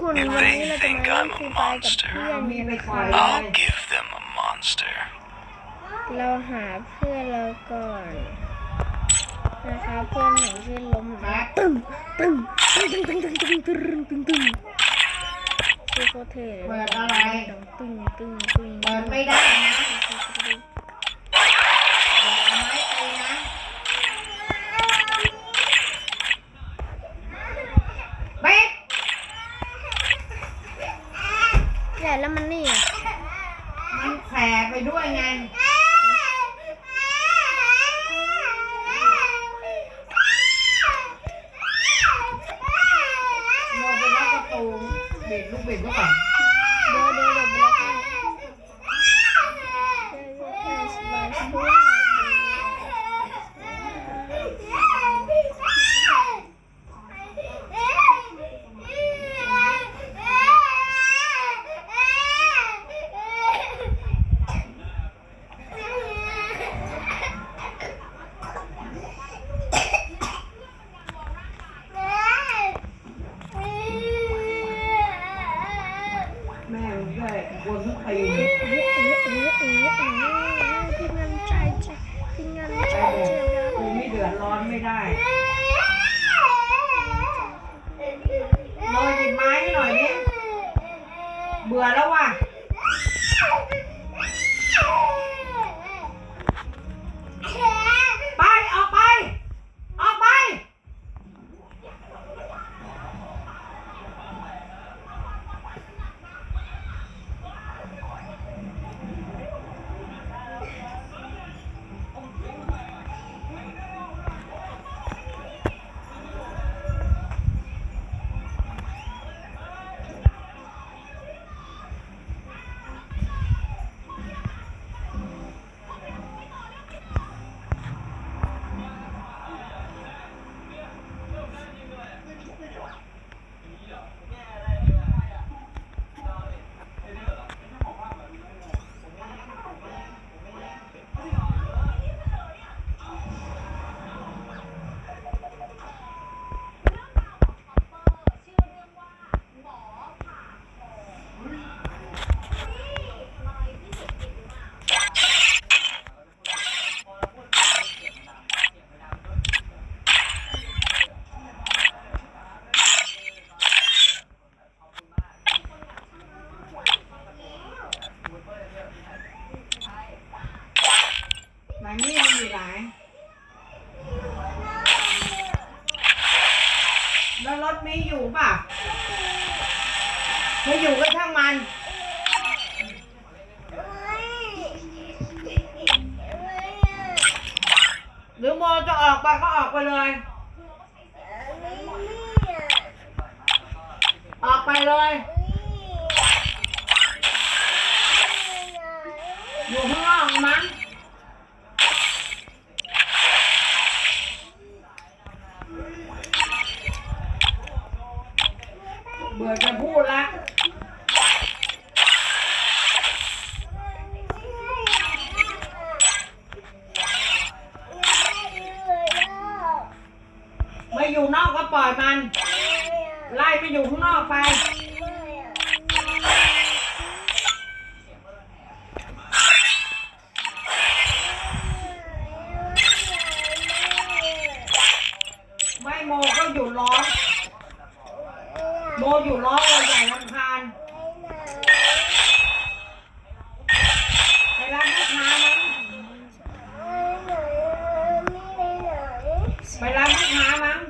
คุณวันนี้เราจะมาเล่นฟรีไฟกับเพื่อนกันนะคะ I'll give them a monster. เราหาเพื่อนเราก่อน นะคะเพื่อนหนูชื่อล้มนะตึ้มตึ้มตึ้มตึ้มตึ้มตึ้มตึ้มตึ้มตึ้มชื่อโคตรเทเลยเปิดอะไรดังตึ้งตึ้งตึ้งเปิดไม่ได้นะเอาไม้ไปนะ เบ๊ก ใหญ่แล้วมันนี่อะมันแผ่ไปด้วยไง โมไปล็อกประตูเบ็ดลูกเบ็ดก็ก่อน เดี๋ยวเดี๋ยวเดี๋ยวบล็อกให้สบายสบาย แม่มึงด้วยกลัวทุกปี เอ๊ะเอ๊ะเอ๊ะเอ๊ะเอ๊ะพี่งานใจใจพี่งานใจใจแล้ว กูไม่เดือดร้อนไม่ได้โรยหยิบไม้ให้หน่อยดิ เบื่อแล้วว่ะ อยู่ไหนแล้วรถมีอยู่ป่ะไม่อยู่ก็ช่างมัน หรือโมจะออกไปก็ออกไปเลย ออกไปเลยอยู่ข้างนอกมั้ง เบื่อจะพูดละไม่อยู่นอกก็ปล่อยมัน ไล่ไม่อยู่ข้างนอกไปไม่โมก็อยู่ร้อน อยู่ร้องเลยใหญ่ลำคาญไปรับลูกค้ามั้งไปรับลูกค้ามั้ง